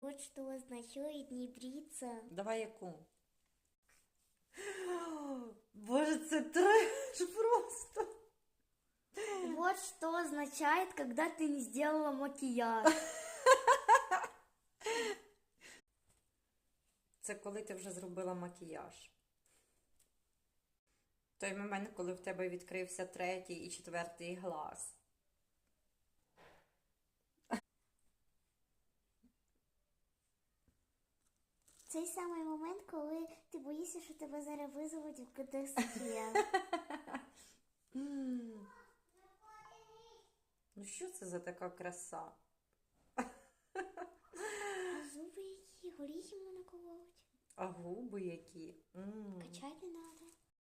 Вот что означает не бриться. Давай яку. Боже, це треш просто. Вот что означает, когда ты не сделала макияж. Це коли ти вже зробила макіяж. Той момент, коли в тебе відкрився третій і четвертий глаз. Цей самий момент, коли ти боїшся, що тебе зараз визовуть в КТСК. Ну що це за така краса? А зуби які, горіхи мене колоть. А губи які? М. Качати надо.